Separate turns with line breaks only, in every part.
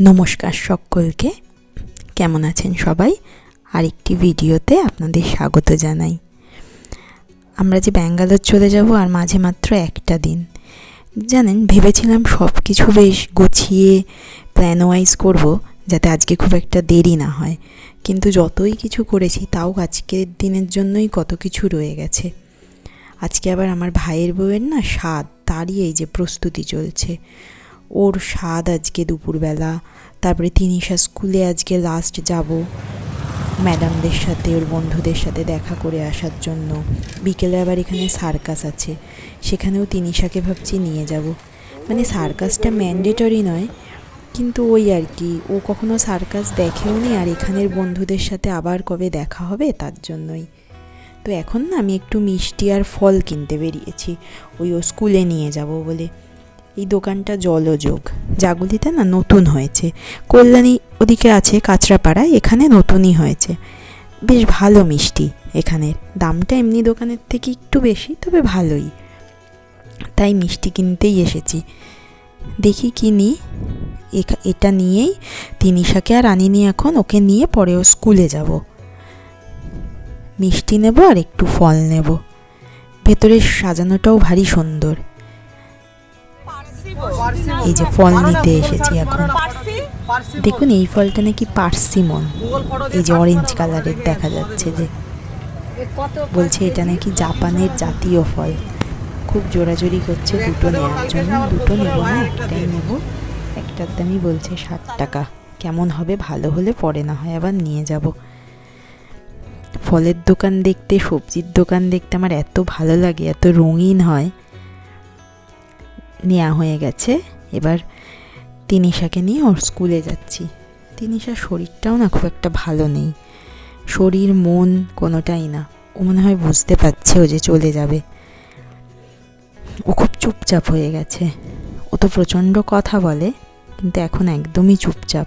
নমস্কার সকলকে। কেমন আছেন সবাই? আরেকটি ভিডিওতে আপনাদের স্বাগত জানাই। আমরা যে ব্যাঙ্গালোর চলে যাব আর মাঝে মাত্র একটা দিন। জানেন, ভেবেছিলাম সব কিছু বেশ গুছিয়ে প্ল্যান ওয়াইজ করব, যাতে আজকে খুব একটা দেরি না হয়। কিন্তু যতই কিছু করেছি, তাও আজকের দিনের জন্যই কত কিছু রয়ে গেছে। আজকে আবার আমার ভাইয়ের বউয়ের না স্বাদ, তারই এই যে প্রস্তুতি চলছে। ওর স্বাদ আজকে দুপুরবেলা। তারপরে তিনিশা স্কুলে আজকে লাস্ট যাব। ম্যাডামদের সাথে, ওর বন্ধুদের সাথে দেখা করে আসার জন্য। বিকেলে আবার এখানে সার্কাস আছে। সেখানেও তিনিশাকে ভাবছি নিয়ে যাব। মানে সার্কাসটা ম্যান্ডেটরি নয়, কিন্তু ওই আর কি। ও কখনো সার্কাস দেখেও নি, আর এখানের বন্ধুদের সাথে আবার কবে দেখা হবে তার জন্যই। তো এখন না আমি একটু মিষ্টি আর ফল কিনতে বেরিয়েছি। ওই ও স্কুলে নিয়ে যাব বলে। এই দোকানটা জলযোগ। জাগুলিতে না নতুন হয়েছে। কল্যাণী ওদিকে আছে কাঁচরাপাড়ায় এখানে নতুনই হয়েছে। বেশ ভালো মিষ্টি এখানের। দামটা এমনি দোকানের থেকে একটু বেশি, তবে ভালোই। তাই মিষ্টি কিনতেই এসেছি। দেখি কি নিই এটা নিয়েই তিনিশাকে আর আনিনি এখন, ওকে নিয়ে পরেও স্কুলে যাব। মিষ্টি নেব আর একটু ফল নেব। ভেতরের সাজানোটাও ভারী সুন্দর। এই যে ফল নিতে এসেছি এখন। দেখুন, এই ফলটা নাকি পার্সিমন। এই যে অরেঞ্জ কালারের দেখা যাচ্ছে যে। বলছে এটা নাকি জাপানের জাতীয় ফল। খুব জোরাজোরি করছে দুটো নেওয়ার জন্য। দুটো নেব না, একটাই নেব। একটার দামই বলছে ষাট টাকা। কেমন হবে? ভালো হলে পরে না হয় আবার নিয়ে যাব। ফলের দোকান দেখতে, সবজির দোকান দেখতে আমার এত ভালো লাগে, এত রঙিন হয়। নেওয়া হয়ে গেছে। এবার তিনিশাকে নিয়ে ওর স্কুলে যাচ্ছি। তিনিশার শরীরটাও না খুব একটা ভালো নেই। শরীর, মন কোনোটাই না। ও মনে হয় বুঝতে পারছে ও যে চলে যাবে। ও খুব চুপচাপ হয়ে গেছে। ও তো প্রচণ্ড কথা বলে, কিন্তু এখন একদমই চুপচাপ।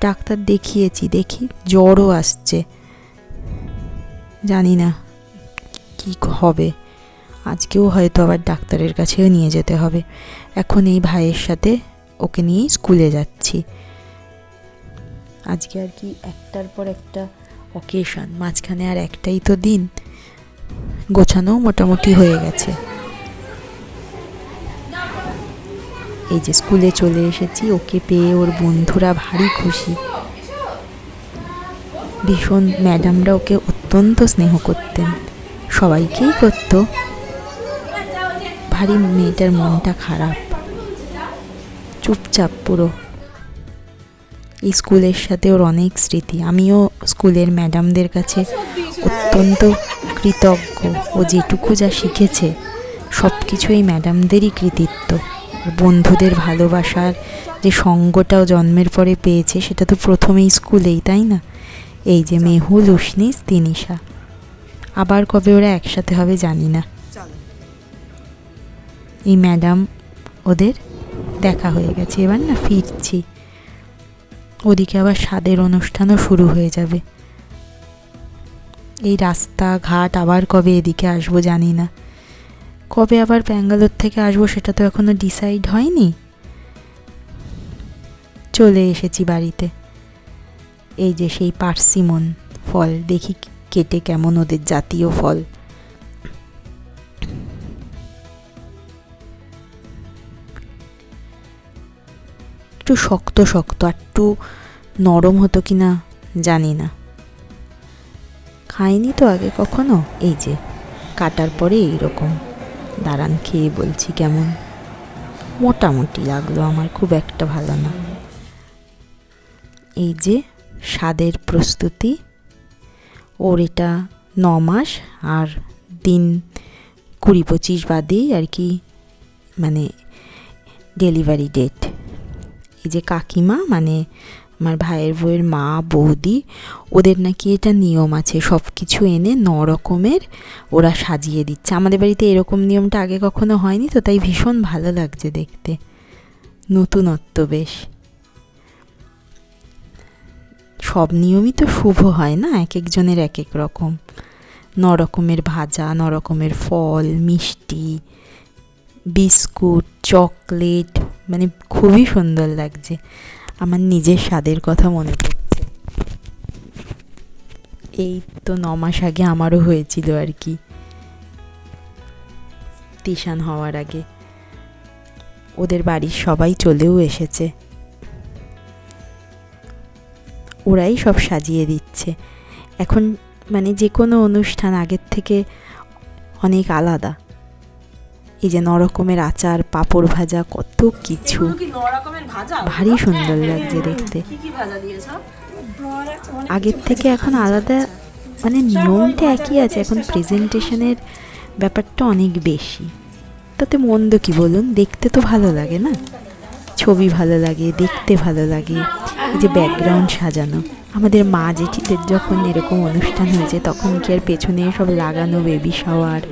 ডাক্তার দেখিয়েছি, দেখি জ্বরও আসছে। জানি না কি হবে। আজকেও হয়তো আবার ডাক্তারের কাছেও নিয়ে যেতে হবে। এখন এই ভাইয়ের সাথে ওকে নিয়েই স্কুলে যাচ্ছি। আজকে আর কি একটার পর একটা অকেশন মাঝখানে আর একটাই তো দিন। গোছানোও মোটামুটি হয়ে গেছে। এই যে স্কুলে চলে এসেছি, ওকে পেয়ে ওর বন্ধুরা ভারী খুশি। ভীষণ ম্যাডামরা ওকে অত্যন্ত স্নেহ করতেন। সবাইকেই করতো। ভারী মেয়েটার মনটা খারাপ। চুপচাপ পুরো। এই স্কুলের সাথে ওর অনেক স্মৃতি। আমিও স্কুলের ম্যাডামদের কাছে অত্যন্ত কৃতজ্ঞ। ও যেটুকু যা শিখেছে সব কিছু এই ম্যাডামদেরই কৃতিত্ব। বন্ধুদের ভালোবাসার যে সঙ্গটাও জন্মের পরে পেয়েছে, সেটা তো প্রথমেই স্কুলেই, তাই না? এই যে মেহুল উষ্ণিস তিনিশা আবার কবে ওরা একসাথে হবে জানি না। এই ম্যাডাম ওদের দেখা হয়ে গেছে। এবার না ফিরছি। ওদিকে আবার স্বাদের অনুষ্ঠানও শুরু হয়ে যাবে। এই রাস্তা ঘাট আবার কবে এদিকে আসব জানি না। কবে আবার ব্যাঙ্গালোর থেকে আসব সেটা তো এখনও ডিসাইড হয়নি। চলে এসেছি বাড়িতে। এই যে সেই পার্সিমন ফল, দেখি কেটে কেমন ওদের জাতীয় ফল। একটু শক্ত শক্ত একটু নরম হতো কি না জানি না। খাইনি তো আগে কখনো? এই যে, কাটার পরে এইরকম। দাঁড়ান, খেয়ে বলছি কেমন? মোটামুটি লাগল আমার, খুব একটা ভালো না। এই যে, স্বাদের প্রস্তুতি। ওর এটা ন মাস, আর দিন কুড়ি পঁচিশ বাদেই আর কি মানে ডেলিভারি ডেট। এই যে কাকিমা মানে আমার ভাইয়ের বউয়ের মা, বৌদি, ওদের নাকি এটা নিয়ম আছে সব কিছু এনে ন রকমের ওরা সাজিয়ে দিচ্ছে। আমাদের বাড়িতে এরকম নিয়মটা আগে কখনো হয়নি, তো তাই ভীষণ ভালো লাগছে দেখতে। নতুনত্ব বেশ। সব নিয়মই তো শুভ হয় না, এক একজনের এক এক রকম। ন রকমের ভাজা, ন রকমের ফল, মিষ্টি, বিস্কুট, চকলেট মানে খুবই সুন্দর লাগছে। আমার নিজের স্বাদের কথা মনে পড়ছে। এই তো ন মাস আগে আমারও হয়েছিল আর কি। তিশান হওয়ার আগে। ওদের বাড়ির সবাই চলেও এসেছে। ওরাই সব সাজিয়ে দিচ্ছে। এখন মানে যে কোনো অনুষ্ঠান আগের থেকে অনেক আলাদা। এই যে নরকমের আচার পাঁপড় ভাজা কত কিছু। ভারী সুন্দর লাগছে দেখতে। আগের থেকে এখন আলাদা মানে নিয়মটা একই আছে। এখন প্রেজেন্টেশনের ব্যাপারটা অনেক বেশি। তাতে মন্দ কি বলুন? দেখতে তো ভালো লাগে না? ছবি ভালো লাগে দেখতে ভালো লাগে। এই যে ব্যাকগ্রাউন্ড সাজানো। আমাদের মা জেঠিদের যখন এরকম অনুষ্ঠান হয়েছে তখন কি আর পেছনে সব লাগানো বেবি শাওয়ার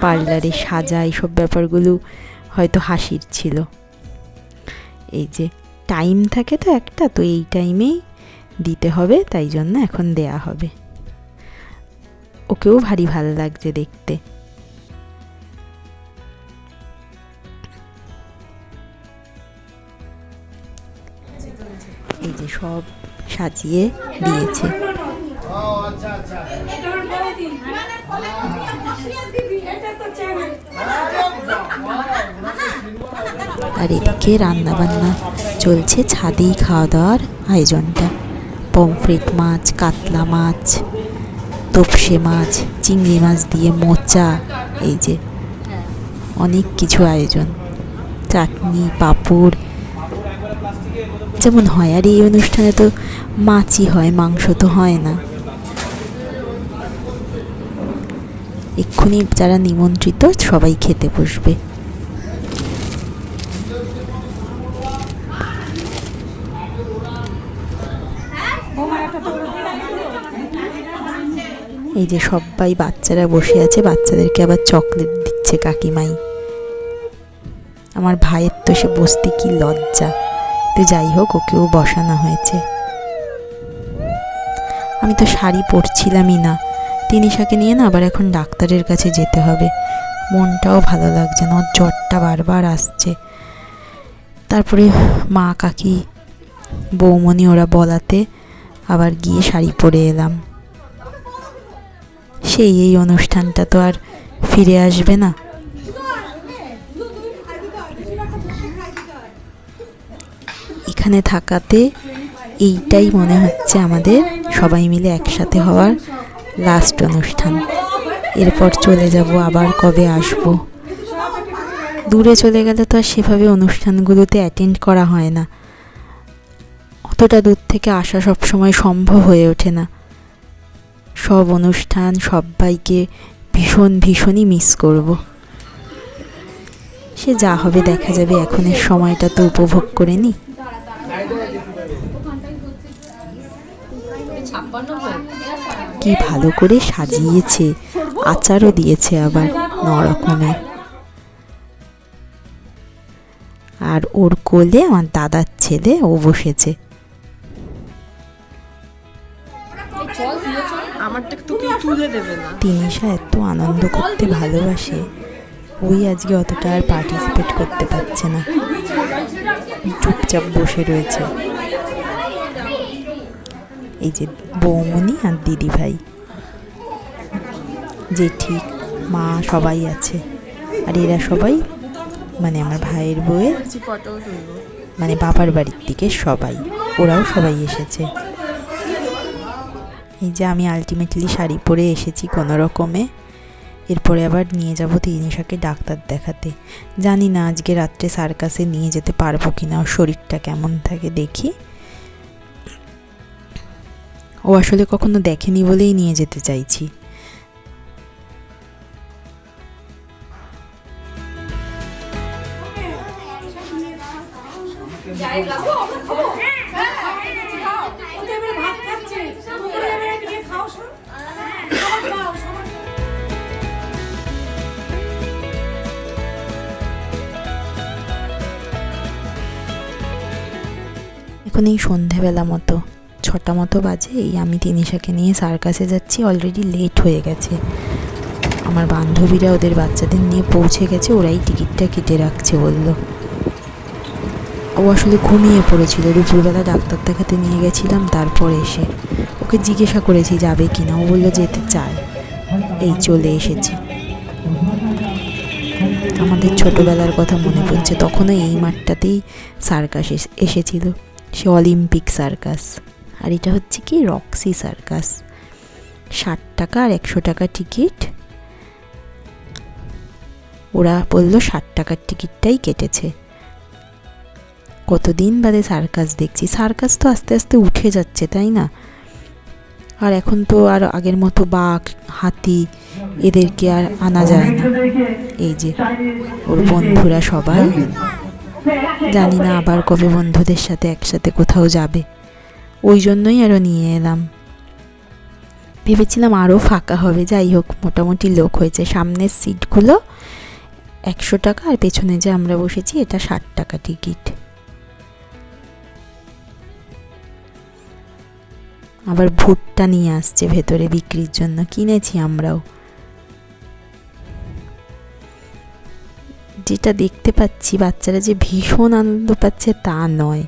পার্লারে সাজা এইসব ব্যাপারগুলো হয়তো হাসির ছিল। এই যে টাইম থাকে তো একটা, তো এই টাইমেই দিতে হবে, তাই জন্য এখন দেয়া হবে। ওকেও ভারী ভালো লাগছে দেখতে। এই যে সব সাজিয়ে দিয়েছে। আর এদিকে রান্নাবান্না চলছে ছাদেই খাওয়া দাওয়ার আয়োজনটা পমফ্রেট মাছ কাতলা মাছ তোপসে মাছ চিংড়ি মাছ দিয়ে মোচা এই যে অনেক কিছু আয়োজন। চাটনি পাঁপড় যেমন হয়। আর এই অনুষ্ঠানে তো মাছই হয় মাংস তো হয় না। এক্ষুনি যারা নিমন্ত্রিত সবাই খেতে বসবে। এই যে সবাই বাচ্চারা বসে আছে, বাচ্চাদেরকে আবার চকলেট দিচ্ছে কাকিমাই। আমার ভাইয়ের তো সে বসতে কি লজ্জা। তো যাই হোক, ওকেও বসানো হয়েছে। আমি তো শাড়ি পরছিলামই না। তিনিশাকে নিয়ে না আবার এখন ডাক্তারের কাছে যেতে হবে। মনটাও ভালো লাগছে না, ওর জ্বরটা বারবার আসছে। তারপরে মা, কাকি বৌমনি ওরা বলাতে আবার গিয়ে শাড়ি পরে এলাম। সেই এই অনুষ্ঠানটা তো আর ফিরে আসবে না। এখানে থাকাতে এইটাই মনে হচ্ছে আমাদের সবাই মিলে একসাথে হওয়ার লাস্ট অনুষ্ঠান। এরপর চলে যাব আবার কবে আসব। দূরে চলে গেলে তো আর সেভাবে অনুষ্ঠানগুলোতে অ্যাটেন্ড করা হয় না। অতটা দূর থেকে আসা সব সময় সম্ভব হয়ে ওঠে না। সব অনুষ্ঠান সবাইকে ভীষণ, ভীষণই মিস করব। সে যা হবে দেখা যাবে, এখনের সময়টা তো উপভোগ করে নি। কি ভালো করে সাজিয়েছে, আচারও দিয়েছে আবার নরকমের আর ওর কোলে আমার দাদার ছেলে ও বসেছে। তিনিশা এত আনন্দ করতে ভালোবাসে, ওই আজকে অতটা আর পার্টিসিপেট করতে পারছে না। চুপচাপ বসে রয়েছে। এই যে বৌমনি আর দিদি ভাই যে ঠিক মা সবাই আছে। আর এরা সবাই মানে আমার ভাইয়ের বউয়ের মানে বাবার বাড়ির দিকে সবাই। ওরাও সবাই এসেছে। এই যে আমি আলটিমেটলি শাড়ি পরে এসেছি কোনো রকমে। এরপরে আবার নিয়ে যাব তিনিশাকে ডাক্তার দেখাতে। জানি না আজকে রাত্রে সার্কাসে নিয়ে যেতে পারব কি না ওর শরীরটা কেমন থাকে দেখি। ও আসলে কখনো দেখেনি বলেই নিয়ে যেতে চাইছি। এখন এই সন্ধেবেলা মতো। ছটা মতো বাজে, এই আমি তিনিশাকে নিয়ে সার্কাসে যাচ্ছি অলরেডি লেট হয়ে গেছে। আমার বান্ধবীরা ওদের বাচ্চাদের নিয়ে পৌঁছে গেছে, ওরাই টিকিটটা কেটে রাখছে বলল। ও আসলে ঘুমিয়ে পড়েছিল, দুপুরবেলা ডাক্তার দেখাতে নিয়ে গেছিলাম, তারপর এসে ওকে জিজ্ঞাসা করেছি, যাবে কি না? ও বলল, যেতে চায় এই চলে এসেছি। আমাদের ছোটবেলার কথা মনে পড়ছে, তখনও এই মাঠটাতেই সার্কাস এসেছিল, সে অলিম্পিক সার্কাস আর এটা হচ্ছে কি রক্সি সার্কাস। ষাট টাকা আর একশো টাকা টিকিট। ওরা বলল ষাট টাকার টিকিটটাই কেটেছে। কতদিন বাদে সার্কাস দেখছি। সার্কাস তো আস্তে আস্তে উঠে যাচ্ছে, তাই না? আর এখন তো আর আগের মতো বাঘ, হাতি এদেরকে আর আনা যায় না। এই যে ওর বন্ধুরা সবাই। জানি না আবার কবে বন্ধুদের সাথে একসাথে কোথাও যাবে। ওই জন্যই আরও নিয়ে এলাম। ভেবেছিলাম আরও ফাঁকা হবে, যাই হোক, মোটামুটি লোক হয়েছে। সামনের সিটগুলো একশো টাকা আর পেছনে যে আমরা বসেছি, এটা ষাট টাকা টিকিট। আবার ভুট্টা নিয়ে আসছে ভেতরে বিক্রির জন্য, কিনেছি আমরাও। যেটা দেখতে পাচ্ছি, বাচ্চারা যে ভীষণ আনন্দ পাচ্ছে তা নয়।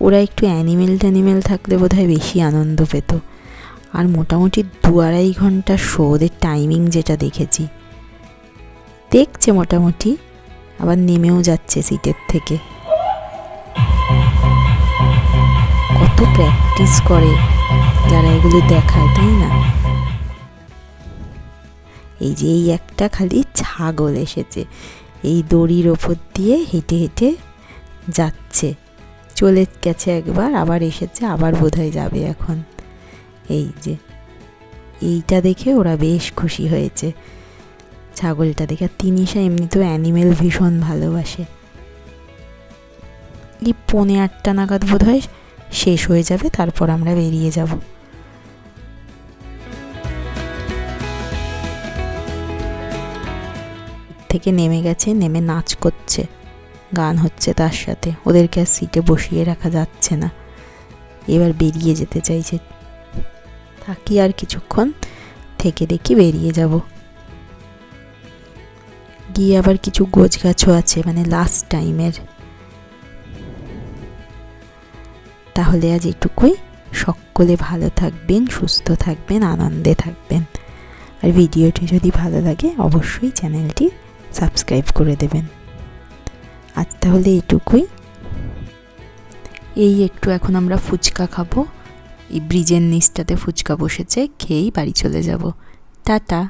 ওরা একটু অ্যানিমেল ট্যানিমেল থাকলে বোধহয় বেশি আনন্দ পেত। আর মোটামুটি দু আড়াই ঘণ্টা শো ওদের টাইমিং যেটা দেখেছি। দেখছে মোটামুটি, আবার নেমেও যাচ্ছে সিটের থেকে। কত প্র্যাকটিস করে যারা এগুলো দেখায়, তাই না? এই যে এই একটা খালি ছাগল এসেছে। এই দড়ির ওপর দিয়ে হেঁটে হেঁটে যাচ্ছে। চলে গেছে একবার, আবার এসেছে, আবার বোধহয় যাবে এখন। এই যে, এইটা দেখে ওরা বেশ খুশি হয়েছে। ছাগলটা দেখে তিনিশা এমনিতেও অ্যানিমেল ভীষণ ভালোবাসে। এই পৌনে আটটা নাগাদ বোধ হয় শেষ হয়ে যাবে, তারপর আমরা বেরিয়ে যাব। থেকে নেমে গেছে, নেমে নাচ করছে। গান হচ্ছে তার সাথে। ওদেরকে আর সিটে বসিয়ে রাখা যাচ্ছে না। এবার বেরিয়ে যেতে চাইছে। থাকি আর কিছুক্ষণ থেকে দেখি বেরিয়ে যাব। গিয়ে আবার কিছু গোছ গাছও আছে মানে লাস্ট টাইমের তাহলে আজ এটুকুই। সকলে ভালো থাকবেন, সুস্থ থাকবেন, আনন্দে থাকবেন। আর ভিডিওটি যদি ভালো লাগে, অবশ্যই চ্যানেলটি সাবস্ক্রাইব করে দেবেন। আজ তাহলে এটুকুই এই একটু এখন আমরা ফুচকা খাব। এই ব্রিজের নিচটাতে ফুচকা বসেছে, খেয়েই বাড়ি চলে যাব। টাটা।